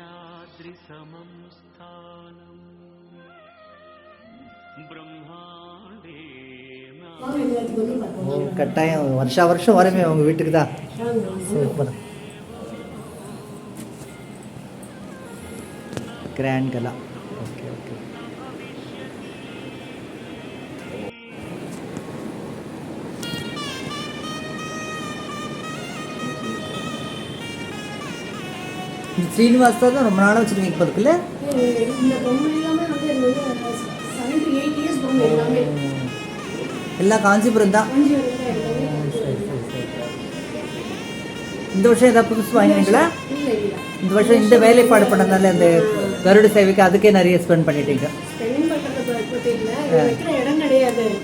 वेङ्कटाद्रिसमं स्थानम् ब्रह्माण्डे வாங்க எல்லாத்துக்கும் வந்து பார்ப்போம் ஓ கட்டாயம் வருஷா வருஷம் வரமே உங்கள் வீட்டுக்கு தான் வாங்க, வாங்க. சூப்பர் கிராண்ட் கலா இந்த ஸ்ரீனிவாஸ் தான் ரொம்ப நாளாக வச்சுருக்கீங்க இப்போ இருக்குல்ல எல்லாமே காஞ்சிபுரம் தான். இந்த வருஷம் ஏதாவது புதுசு வாங்கினீங்களா? இந்த வருஷம் இந்த வேலைப்பாடு பண்ணதால அந்த கருட சேவைக்கு அதுக்கே நிறைய ஸ்பெண்ட் பண்ணிட்டீங்க.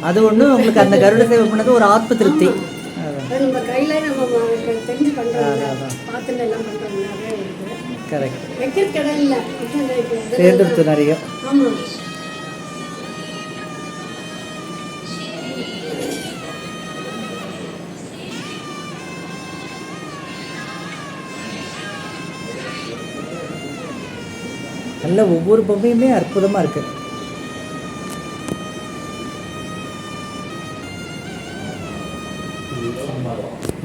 அது ஒன்று உங்களுக்கு அந்த கருட சேவை பண்ணது ஒரு ஆத்ம திருப்தி. நம்ம கையில நம்ம தெரிஞ்சு. பார்த்துட்டு எல்லாம் கரெக்ட். தேர்ந்தெடுத்து நிறைய நல்ல ஒவ்வொரு பொம்மையுமே அற்புதமாக இருக்கு.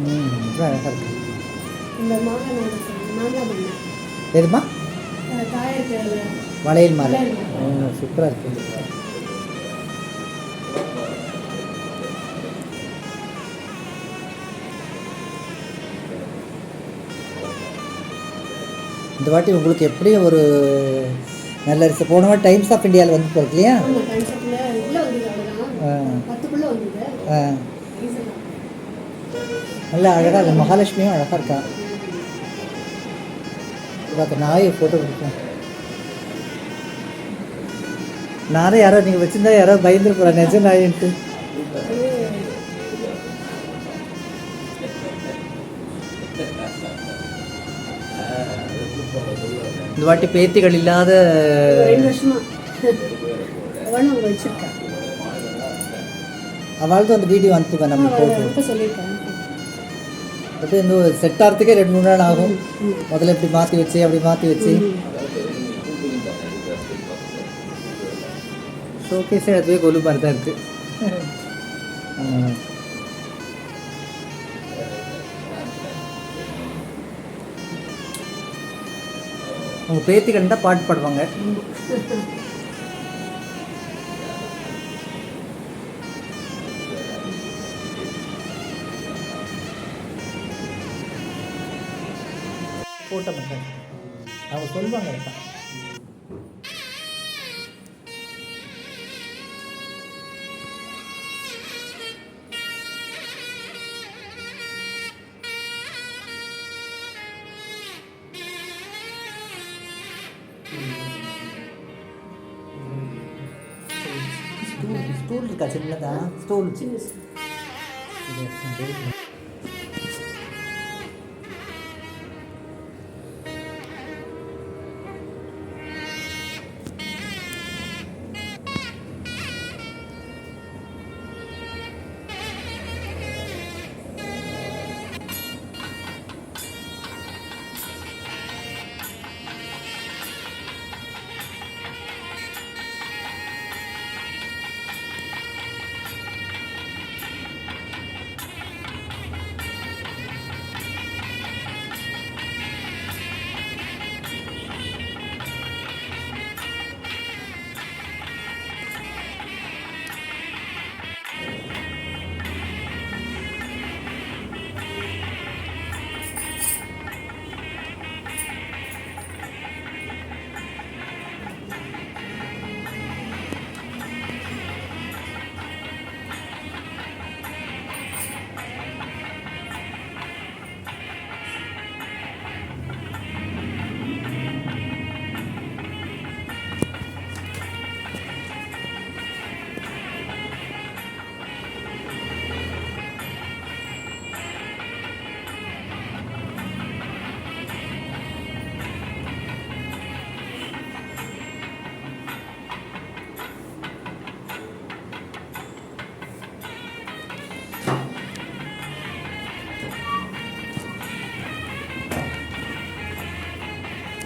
ம் ரொம்ப அழகா இருக்கு. எதுமா? வளையல் மாலை. சூப்பராக இருக்கு. இந்த வாட்டி உங்களுக்கு எப்படியும் ஒரு நல்ல ரிச போன வாட்டி டைம்ஸ் ஆஃப் இந்தியாவில் வந்து போயிருக்கு இல்லையா? நல்ல அழகாக மகாலட்சுமியும் அழகாக இருக்கா? பார்க்க நாயை ஃபோட்டோ கொடுப்பேன் நானே யாரோ நீங்கள் வச்சிருந்தா யாரோ பயந்துட்டு போகிறேன் நிஜ நாயின்ட்டு. இந்த வாட்டி பேத்திகள் இல்லாத அவளுக்கு அந்த வீடியோ அனுப்புங்க நம்ம போட்டு. சொல்லியிருக்கேன் அப்படியே இந்த செட் ஆகிறதுக்கே ரெண்டு மூணு நாள் ஆகும். முதல்ல இப்படி மாற்றி வச்சு அப்படி மாற்றி வச்சு. ஷோகேஸே அதுவே கொலு மாதிரி தான் இருக்குது அவங்க பேத்தி கண்டா பாட்டு பாடுவாங்க. போட்ட மாட்டேன் அவங்க சொல்லுவாங்க. ஸ்டூல் ஸ்டூல் இருக்கா சின்னதா? ஸ்டூல். சின்ன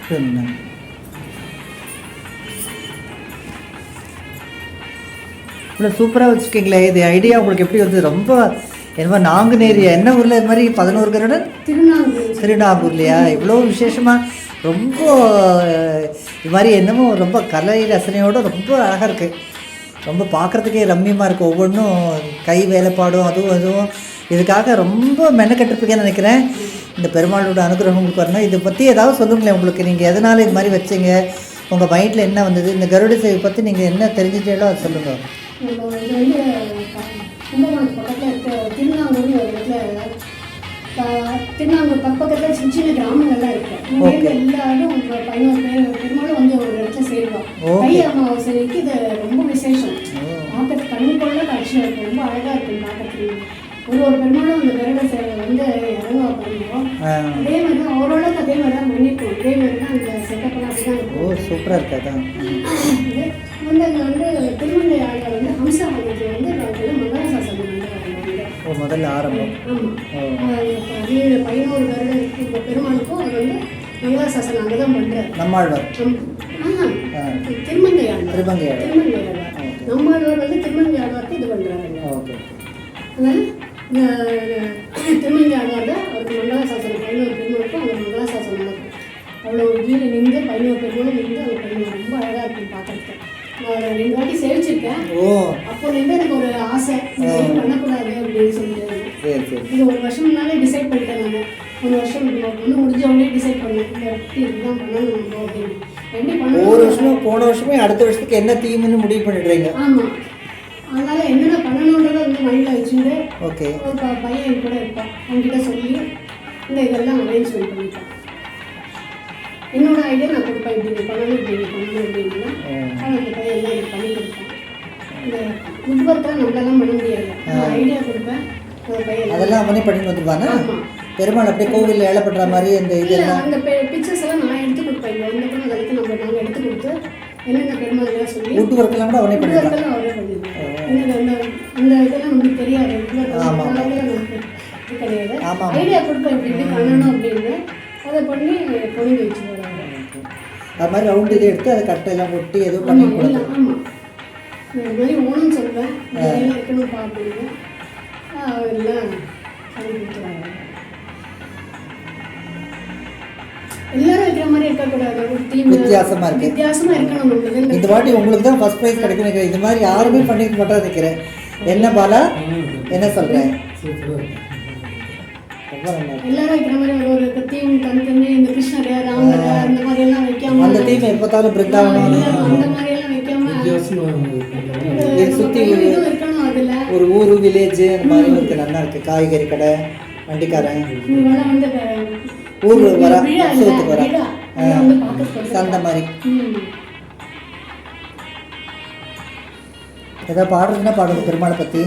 சரிண்ணா இவ்வளோ சூப்பராக வச்சுருக்கீங்களே இது ஐடியா உங்களுக்கு எப்படி வந்து ரொம்ப என்னமோ நாங்குநேரி என்ன ஊரில் இது மாதிரி பதினோரு கருடன் திருநாங்கூர். திருநாகூர்லையா இவ்வளோ விசேஷமாக ரொம்ப இது மாதிரி என்னமோ ரொம்ப கலை ரசனையோட ரொம்ப அழகாக இருக்குது ரொம்ப பார்க்குறதுக்கே ரம்மியமாக இருக்கும் ஒவ்வொன்றும் கை வேலைப்பாடும் அதுவும் அதுவும். இதுக்காக ரொம்ப மெனக்கட்டிருப்பீங்கன்னு நினைக்கிறேன். இந்த பெருமாளோட அனுகிரகம் உங்களுக்கு வரணும். இதை பற்றி ஏதாவது சொல்லுங்களேன் உங்களுக்கு. நீங்கள் எதனால் இது மாதிரி வச்சீங்க? உங்கள் மைண்டில் என்ன வந்தது? இந்த கருட சேவை பற்றி நீங்கள் என்ன தெரிஞ்சுட்டீங்களோ அதை சொல்லுங்கள் வந்து கும்பகோணம் பக்கத்தில் திருநாங்கூர் சின்ன சின்ன கிராமங்கள்லாம் இருக்கு. எல்லாரும் பதினோரு பேர் பெரும்பாலும் வந்து ஒரு இடத்துல Okay. தை அமாவாசைக்கு இது ரொம்ப விசேஷம். பார்க்கறது கண்ணு கொள்ள காட்சியாக இருக்கும் ரொம்ப அழகாக இருக்கும் பார்க்கறதுக்கு ஒரு ஒரு பெருமாளும் அந்த கருட சேவை வந்து இறங்க பண்ணுவோம் அதே மாதிரி அவரோட அதே மாதிரி தான் பண்ணிருக்கோம் இதே மாதிரி தான் அந்த செட்டப்லாம் அப்படி தான் ஓ சூப்பராக இருக்கா வந்து அங்கே வந்து திருமண ஆடியில் வந்து ஹம்சாவனத்தில் வந்து நாங்கள் வந்து மங்களாசாசனம் வந்து ஓ முதல்ல ஆரம்பம். பதினோரு வருடம் இப்போ பெருமாளுக்கும் அவர் வந்து மங்களாசாசனம் அங்கே தான் பண்ணுறாரு நம்மாழ்வார். ஆ. திருமங்கை ஆழ்வார் திருமங்கை ஆழ்வார். திருமங்கை ஆழ்வார் நம்மாழ்வார் வந்து திருமங்கை ஆழ்வாருக்கு இது பண்ணுறாரு ஓகே. அதனால இந்த திருமங்கை ஆழ்வார் தான் அவருக்கு மங்களாசாசனம் பதினோரு பெருமாளுக்கும் அங்கே மங்களாசாசனம் நடக்கும். அவ்வளோ கீழே நின்று பதினோரு பெருமாளும் நின்று அந்த பெருமாள் ரொம்ப அழகாக இருக்கும் பார்க்கறதுக்கு. நான் ரெண்டு வாட்டி சேவிச்சிருக்கேன். ஓ. எனக்கு ஒரு ஆசை? பண்ணக்கூடாது அப்படின்னு சொல்லிட்டு. இது ஒரு வருஷம் முன்னாலே டிசைட் பண்ணிட்டேன் நான். ஒரு வருஷம் ஒன்று முடிஞ்ச உடனே டிசைட் பண்ணேன் இந்த வாட்டி இதுதான் பண்ணணும் நம்ம அப்படின்னு. பண்ணணும். வருஷமும் போன வருஷமே அடுத்த வருஷத்துக்கு என்ன தீம்னு முடிவு பண்ணிடுறீங்க? ஆமாம் அதனால என்னென்ன பண்ணணுன்றதை வந்து மைண்டில் வச்சுட்டு ஓகே. ஒரு பையன் கூட இருப்பான் அவன்கிட்ட சொல்லி இந்த இதெல்லாம் அரேஞ்ச்மெண்ட் பண்ணிப்பான் என்னோட ஐடியா நான் கொடுப்பேன். இப்படி பண்ணணும் இப்படி பண்ணணும் அப்படின்னா அந்த பையன் எல்லாம் எனக்கு பண்ணி கொடுப்பான். இந்த உட்பத்தை நம்மளாலாம் பண்ண முடியாது ஐடியா கொடுப்பேன். அதெல்லாம் அவனே பண்ணி வந்துருவானா ஆமா. பெருமாள் அப்படியே கோவிலில் ஏழை பண்ணுற மாதிரி அந்த இதெல்லாம். அந்த பிக்சர்ஸ் எல்லாம் நான் எடுத்து கொடுப்பேன். இங்க வந்தப்போ அதற்கு நம்ம நாங்கள் எடுத்து கொடுத்து என்னென்ன பெருமாள் சொல்லி வீட்டு ஒர்க்கெல்லாம் கூட அவனே பண்ணிடுவார் எனக்கு அந்த அந்த இதெல்லாம் நமக்கு தெரியாது. ஆமா. உட்வர்க்கெல்லாம் நமக்கு இது கிடையாது. ஆமா. ஐடியா கொடுப்பேன் இப்படி இப்படி பண்ணணும் அப்படின்னு. அதை பண்ணி பொண்ணு வச்சு போகிறாங்க அது மாதிரி ரவுண்ட் இதை எடுத்து அதை கட்டையெல்லாம் ஒட்டி ஏதோ பண்ணி ஆமாம் கொடுத்து ஆமாம் இந்த மாதிரி ஓணும் சொல்லுவேன் இருக்கணும்ப்பா அப்படின்னு அவர் எல்லாம் பண்ணி கொடுத்துருவாங்க. எல்லாரும் வைக்கிற மாதிரி இருக்கக்கூடாது. ஒரு டீம் வித்தியாசமா இருக்கு. வித்தியாசமா இருக்கணும் நம்மளுக்கு இந்த வாட்டி உங்களுக்கு தான் ஃபர்ஸ்ட் ப்ரைஸ் கிடைக்கும் இது மாதிரி யாருமே பண்ணிக்க மாட்டா நினைக்கிறேன். என்ன பாலா? என்ன இருக்கு. எல்லாரும் மாதிரி ஒரு ஒரு தீம் தனித்தனி இந்த கிருஷ்ணர் ராமர் அந்த மாதிரி எல்லாம் வைக்காம அந்த டீம் எப்போத்தாலும் பிருந்தாவனம் எல்லாரும் அந்த மாதிரி சுத்தி ஒரு ஊர் வில்லேஜ் அந்த மாதிரி இருக்கு நல்லா இருக்கு. காய்கறி கடை வண்டிக்காரன். ஊர் வர சோத்துக்கு வர. சந்தை மாதிரி. ஏதாவது பாடுறதுன்னா பாடுங்க பெருமாளை பற்றி